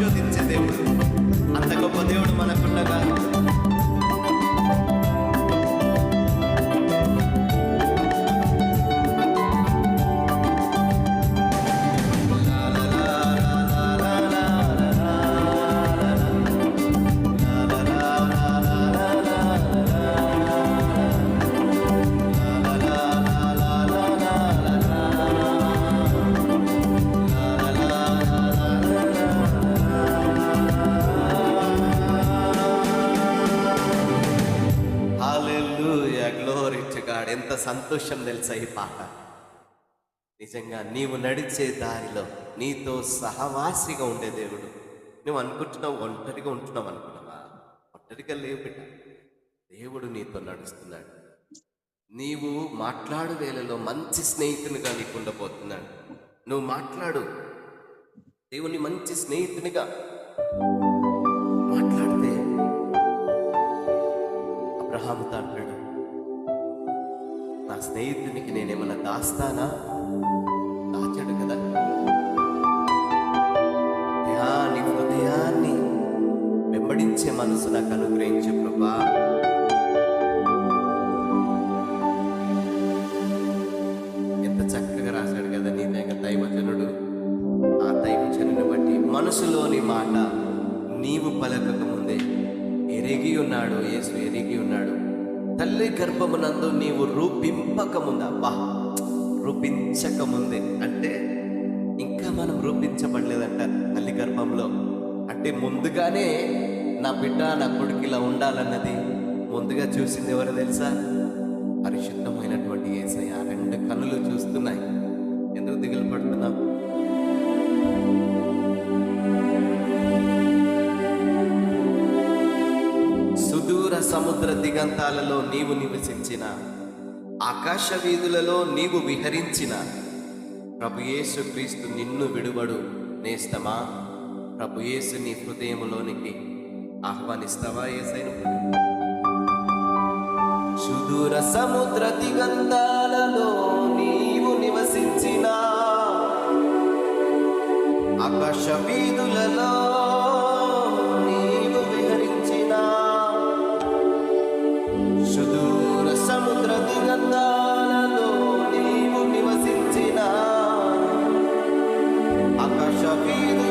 যদি যেতে సంతోషం తెలుసా ఈ పాట? నిజంగా నీవు నడిచే దారిలో నీతో సహవాసిగా ఉండే దేవుడు. నువ్వు అనుకుంటున్నావు ఒంటరిగా ఉంటున్నావు అనుకున్నావా? ఒంటరిగా లేవు బిడ్డ. దేవుడు నీతో నడుస్తున్నాడు. నీవు మాట్లాడు వేళలో మంచి స్నేహితునిగా నీకు ఉండబోతున్నాడు. నువ్వు మాట్లాడు. దేవుని మంచి స్నేహితునిగా మాట్లాడితే అబ్రహాముతో అంటాడు స్నేహితునికి నేనేమన్నా దాస్తానా? దాచాడు కదా. అయ్యా, నీ హృదయాన్ని వెంబడించే మనసు నాకు అనుగ్రహించే ప్రభా. ఎంత చక్కగా రాశాడు కదా నీ దగ్గర దైవజనుడు. ఆ దైవజనుని బట్టి మనసులోని మాట నీవు పలకక ముందే ఎరిగి ఉన్నాడు యేసు ఎరిగి ఉన్నాడు. తల్లి గర్భమునందు నీవు రూపింపకముందా? బా అబ్బా అంటే ఇంకా మనం రూపించబడలేదంట తల్లి గర్భంలో. అంటే ముందుగానే నా బిడ్డ నా కొడుకు ఇలా ఉండాలన్నది ముందుగా చూసింది ఎవరు తెలుసా? పరిశుద్ధమైనటువంటి ఏసయ్య. రెండు కన్నులు చూస్తున్నాయి. సముద్ర దిగంతాలలో నీవు నివసించిన ఆకాశ వీధులలో నీవు విహరించిన ప్రభుయేసు క్రీస్తు నిన్ను విడువడు నేస్తమా? ప్రభుయేసు నీ హృదయములోనికి ఆహ్వానిస్తావా ఏసైన? సుదూర సముద్ర దిగంతాలలో నీవు నివసించిన ఆకాశ వీధులలో vida.